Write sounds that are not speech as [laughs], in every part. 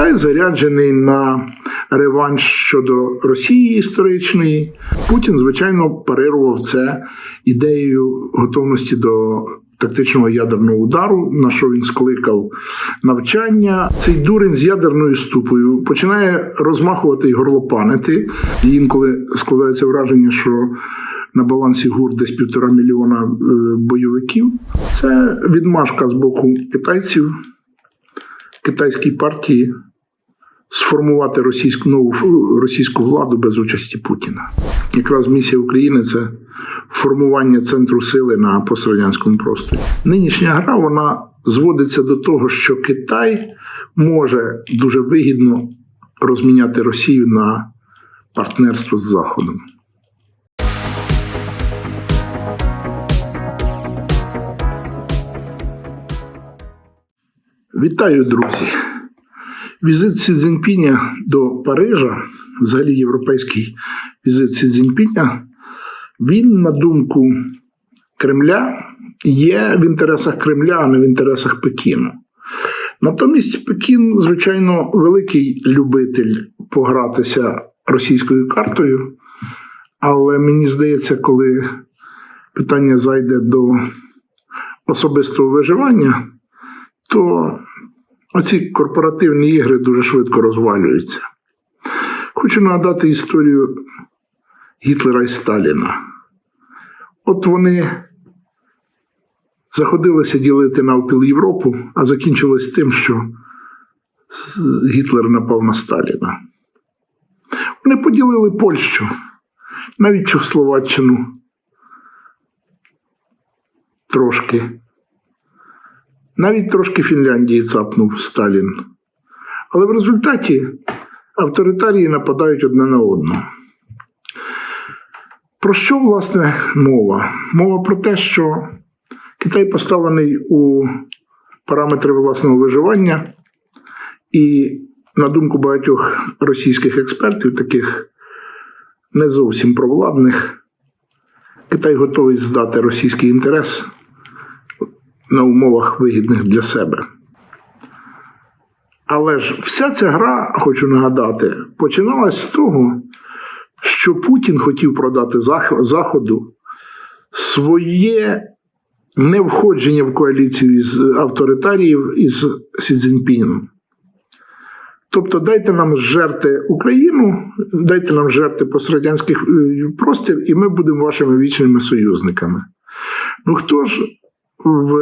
Китай заряджений на реванш щодо Росії історичної. Путін, звичайно, парирував це ідеєю готовності до тактичного ядерного удару, на що він скликав навчання. Цей дурень з ядерною ступою починає розмахувати і горлопанити. І інколи складається враження, що на балансі ГУР десь півтора мільйона е, бойовиків. Це відмашка з боку китайців, китайській партії сформувати російську нову російську владу без участі Путіна. Якраз місія України це формування центру сили на пострадянському просторі. Нинішня гра вона зводиться до того, що Китай може дуже вигідно розміняти Росію на партнерство з Заходом. Вітаю, друзі! Візит Сі Цзіньпіня до Парижа, взагалі європейський візит Сі Цзіньпіня, він, на думку Кремля, є в інтересах Кремля, а не в інтересах Пекіну. Натомість Пекін, звичайно, великий любитель погратися російською картою, але мені здається, коли питання зайде до особистого виживання, то оці корпоративні ігри дуже швидко розвалюються. Хочу нагадати історію Гітлера і Сталіна. От вони заходилися ділити навпіл Європу, а закінчилось тим, що Гітлер напав на Сталіна. Вони поділили Польщу, навіть Чехословаччину трошки. Навіть трошки Фінляндії цапнув Сталін. Але в результаті авторитарії нападають одне на одну. Про що, власне, мова? Мова про те, що Китай поставлений у параметри власного виживання, і, на думку багатьох російських експертів, таких не зовсім провладних, Китай готовий здати російський інтерес на умовах вигідних для себе. Але ж вся ця гра, хочу нагадати, починалась з того, що Путін хотів продати Заходу своє невходження в коаліцію з авторитаріїв із Сі Цзіньпіном. Тобто дайте нам жерти Україну, дайте нам жерти пострадянських простір, і ми будемо вашими вічними союзниками. Ну хто ж в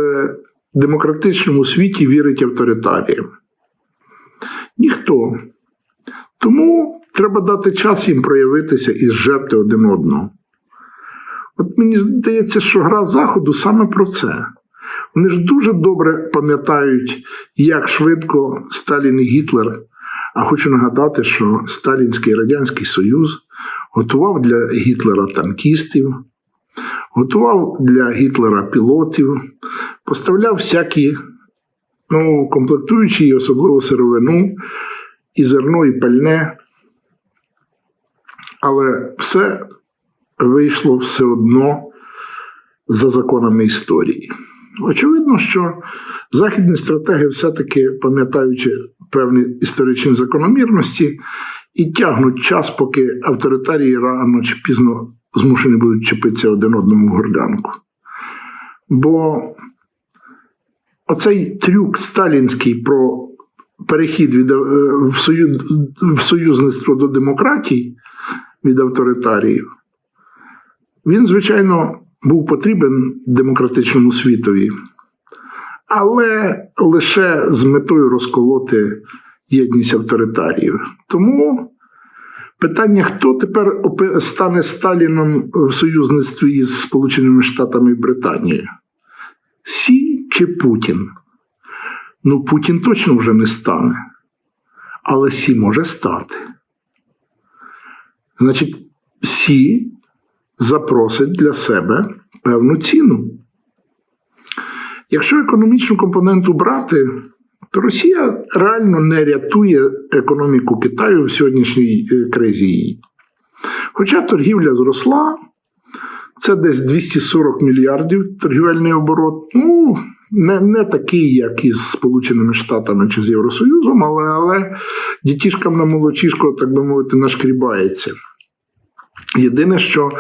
демократичному світі вірить авторитаріям? Ніхто. Тому треба дати час їм проявитися і зжерти один одного. От мені здається, що гра Заходу саме про це. Вони ж дуже добре пам'ятають, як швидко Сталін і Гітлер. А хочу нагадати, що Сталінський Радянський Союз готував для Гітлера танкістів, готував для Гітлера пілотів, поставляв всякі ну, комплектуючі, і особливо сировину, і зерно, і пальне. Але все вийшло все одно за законами історії. Очевидно, що західні стратеги, все-таки пам'ятаючи певні історичні закономірності, і тягнуть час, поки авторитарії рано чи пізно змушені будуть чепитися один одному в горлянку. Бо оцей трюк сталінський про перехід від, в, союз, в союзництво до демократій від авторитаріїв, він, звичайно, був потрібен демократичному світові, але лише з метою розколоти єдність авторитаріїв. Тому питання, хто тепер стане Сталіном в союзництві із Сполученими Штатами і Британією? Сі чи Путін? Ну, Путін точно вже не стане, але Сі може стати. Значить, Сі запросить для себе певну ціну. Якщо економічну компоненту брати, Росія реально не рятує економіку Китаю в сьогоднішній кризі її. Хоча торгівля зросла, це десь 240 мільярдів торгівельний оборот. Ну, Не, не такий, як із Сполученими Штатами чи з Євросоюзом, але, але дітішкам на молочішко, так би мовити, нашкрібається. Єдине, що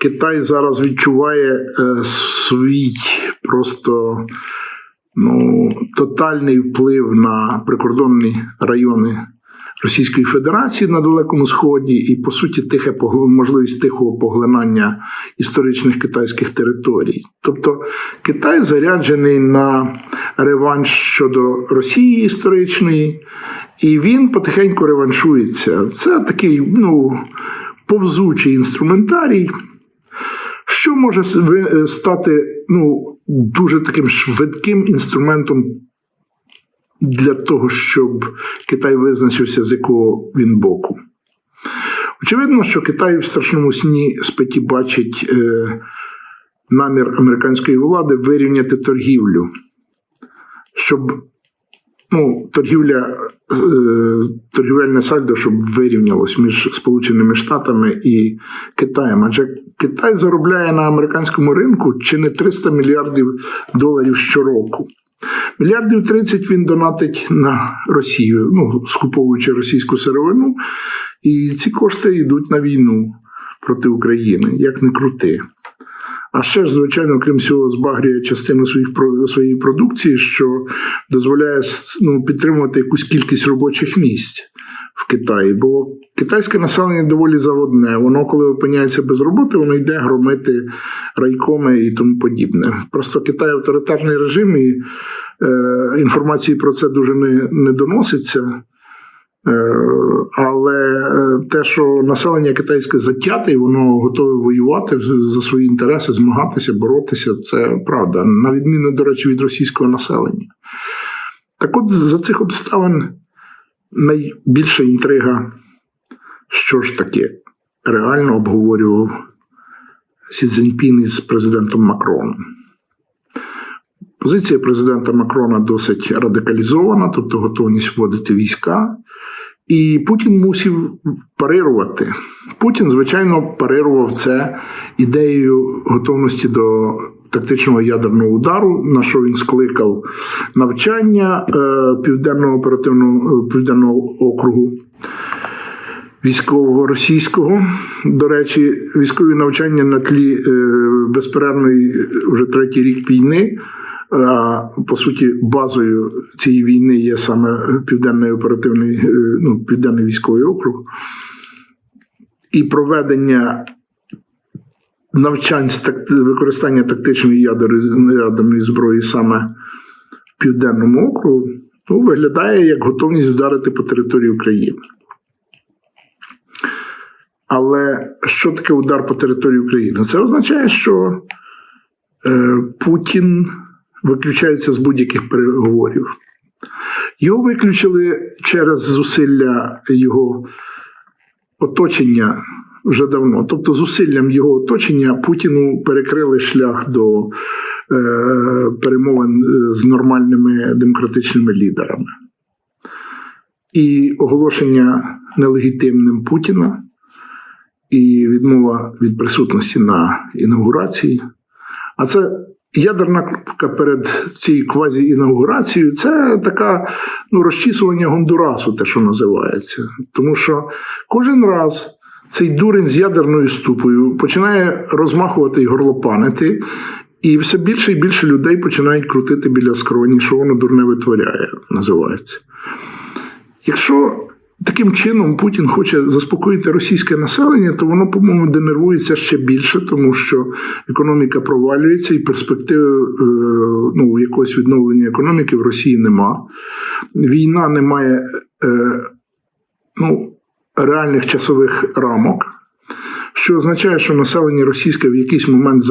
Китай зараз відчуває е, свій просто ну, тотальний вплив на прикордонні райони Російської Федерації на Далекому Сході, і, по суті, тихе можливість тихого поглинання історичних китайських територій. Тобто Китай заряджений на реванш щодо Росії історичної, і він потихеньку реваншується. Це такий ну, повзучий інструментарій. Що може е, стати ну, дуже таким швидким інструментом для того, щоб Китай визначився, з якого він боку? Очевидно, що Китай в страшному сні спить і бачить е, намір американської влади вирівняти торгівлю, щоб ну, торгівля, [clears throat] торгівельне сальдо, щоб вирівнялось між Сполученими Штатами і Китаєм. Адже Китай заробляє на американському ринку чи не 300 мільярдів доларів щороку. Мільярдів 30 він донатить на Росію, ну, скуповуючи російську сировину, і ці кошти йдуть на війну проти України, як не крути. А ще ж, звичайно, крім всього, збагрює частину своїх своєї продукції, що дозволяє ну, підтримувати якусь кількість робочих місць в Китаї. Бо китайське населення доволі заводне. Воно, коли опиняється без роботи, воно йде громити райкоми і тому подібне. Просто Китай авторитарний режим, і е, інформації про це дуже не, не доноситься. Е, Але е, те, що населення китайське затяте, і воно готове воювати за свої інтереси, змагатися, боротися, це правда. На відміну, до речі, від російського населення. Так от за цих обставин найбільша інтрига, що ж таке реально обговорював Сі Цзіньпін із президентом Макроном. Позиція президента Макрона досить радикалізована, тобто готовність вводити війська. І Путін мусив парирувати. Путін, звичайно, парирував це ідеєю готовності до тактичного ядерного удару, на що він скликав навчання е, південного оперативного е, південного округу військового російського. До речі, військові навчання на тлі е, безперервної вже третій рік війни. По суті, базою цієї війни є саме південний оперативний, е, ну, південний військовий округ. І проведення навчань з використання тактичної ядерної зброї саме в південному округу ну, виглядає як готовність вдарити по території України. Але що таке удар по території України? Це означає, що е, Путін виключається з будь-яких переговорів. Його виключили через зусилля його оточення вже давно. Тобто, зусиллям його оточення Путіну перекрили шлях до е, перемовин з нормальними демократичними лідерами. І оголошення нелегітимним Путіна і відмова від присутності на інаугурації. А це ядерна кнопка перед цією квазі-інаугурацією це така ну, розчісування Гондурасу, те, що називається. Тому що кожен раз цей дурень з ядерною ступою починає розмахувати і горлопанити, і все більше і більше людей починають крутити біля скроні, що воно дурне витворяє, називається. Якщо таким чином Путін хоче заспокоїти російське населення, то воно, по-моєму, денервується ще більше, тому що економіка провалюється і перспективи е, ну, якогось відновлення економіки в Росії нема. Війна не має е, ну, реальних часових рамок. Що означає, що населення російське в якийсь момент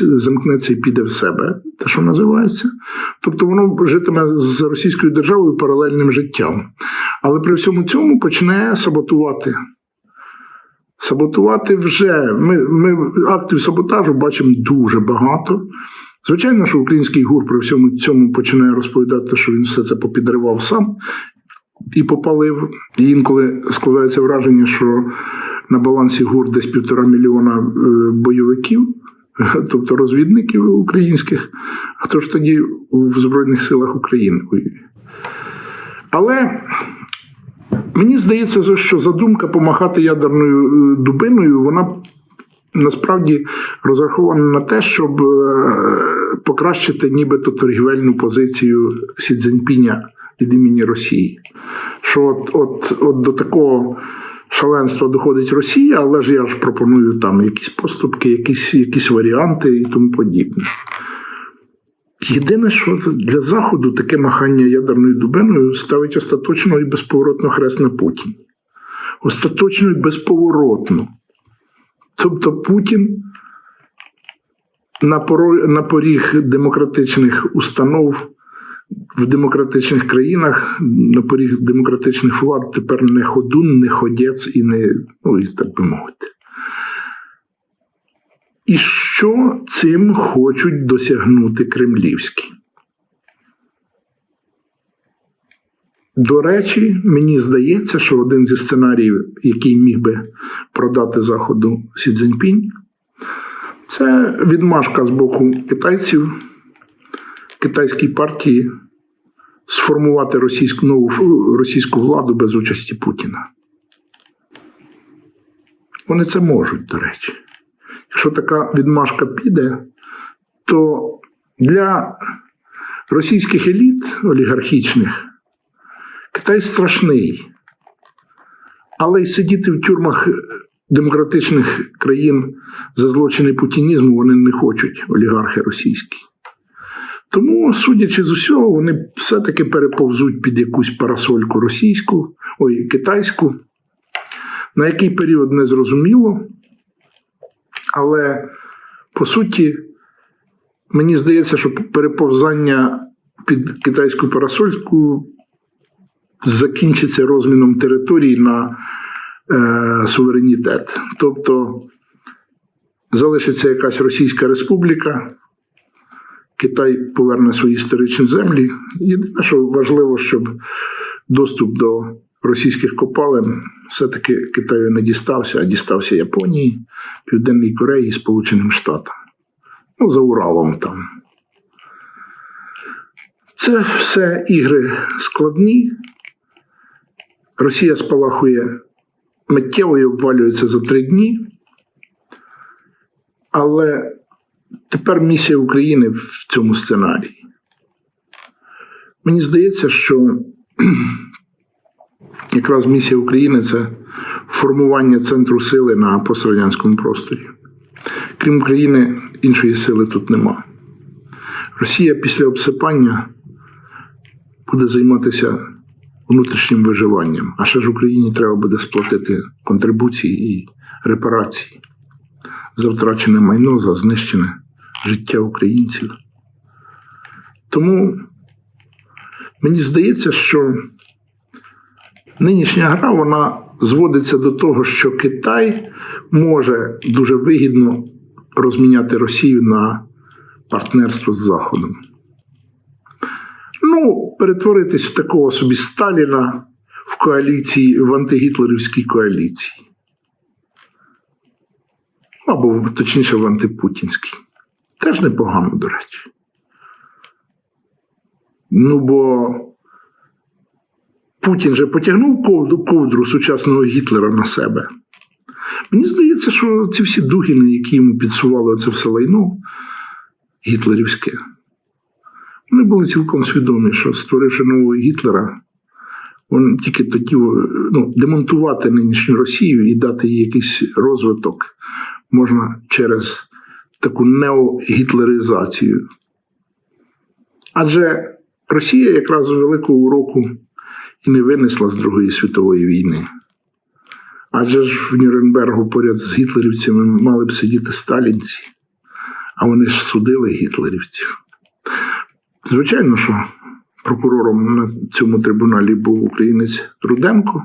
замкнеться і піде в себе, те, що називається. Тобто воно житиме з російською державою паралельним життям. Але при всьому цьому почне саботувати. Саботувати вже. Ми, ми актів саботажу бачимо дуже багато. Звичайно, що український гур при всьому цьому починає розповідати, що він все це попідривав сам і попалив. І інколи складається враження, що балансі ГУР десь півтора мільйона бойовиків [laughs] тобто розвідників українських, хто ж тоді в Збройних силах України. Але мені здається, що задумка помахати ядерною е, дубиною, вона насправді розрахована на те, щоб е, покращити нібито торгівельну позицію Сі Цзіньпіня від імені Росії. Що от, от, от до такого шаленства доходить Росія, але ж я ж пропоную там якісь поступки, якісь, якісь варіанти і тому подібне. Єдине, що для Заходу таке махання ядерною дубиною ставить остаточно і безповоротно хрест на Путіні. Остаточно і безповоротно. Тобто Путін на поріг демократичних установ в демократичних країнах, на поріг демократичних влад тепер не ходун, не ходець і не, ну, і так би мовити. І що цим хочуть досягнути кремлівські? До речі, мені здається, що один зі сценаріїв, який міг би продати Заходу Сі Цзіньпінь, це відмашка з боку китайців, китайській партії сформувати російську нову російську владу без участі Путіна. Вони це можуть, до речі. Якщо така відмашка піде, то для російських еліт олігархічних Китай страшний. Але й сидіти в тюрмах демократичних країн за злочини путінізму вони не хочуть, олігархи російські. Тому, судячи з усього, вони все-таки переповзуть під якусь парасольку російську, ой, китайську. На який період не зрозуміло. Але по суті, мені здається, що переповзання під китайську парасольську закінчиться розміном території на е, суверенітет. Тобто залишиться якась Російська Республіка, Китай поверне свої історичні землі. Єдине, що важливо, щоб доступ до російських копалин все-таки Китаю не дістався, а дістався Японії, Південній Кореї і Сполученим Штатам. Ну, за Уралом там. Це все ігри складні. Росія спалахує миттєво і обвалюється за три дні. Але тепер місія України в цьому сценарії. Мені здається, що [clears throat] якраз місія України це формування центру сили на пострадянському просторі. Крім України, іншої сили тут нема. Росія після обсипання буде займатися внутрішнім виживанням, а ще ж Україні треба буде сплатити контрибуції і репарації за втрачене майно, за знищене життя українців. Тому мені здається, що нинішня гра вона зводиться до того, що Китай може дуже вигідно розміняти Росію на партнерство з Заходом. Ну, перетворитись в такого собі Сталіна в коаліції, в антигітлерівській коаліції. Або точніше в антипутінській. Теж непогано, до речі. Ну, бо Путін же потягнув ковдру, сучасного Гітлера на себе. Мені здається, що ці всі дугіни, які йому підсували це все лайно гітлерівське, вони були цілком свідомі, що створивши нового Гітлера, він тільки тоді ну, демонтувати нинішню Росію і дати їй якийсь розвиток можна через таку неогітлеризацію. Адже Росія якраз великого уроку і не винесла з Другої світової війни. Адже ж в Нюрнбергу поряд з гітлерівцями мали б сидіти сталінці, а вони ж судили гітлерівців. Звичайно, що прокурором на цьому трибуналі був українець Руденко,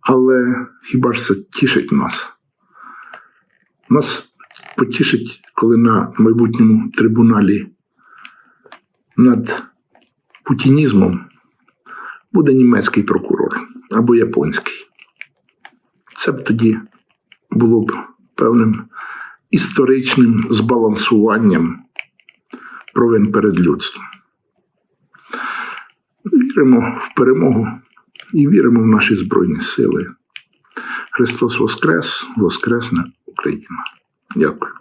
але хіба ж це тішить нас? Нас потішить, коли на майбутньому трибуналі над путінізмом буде німецький прокурор або японський. Це б тоді було б певним історичним збалансуванням провин перед людством. Віримо в перемогу і віримо в наші Збройні Сили. Христос Воскрес, Воскресне Україна. Дякую.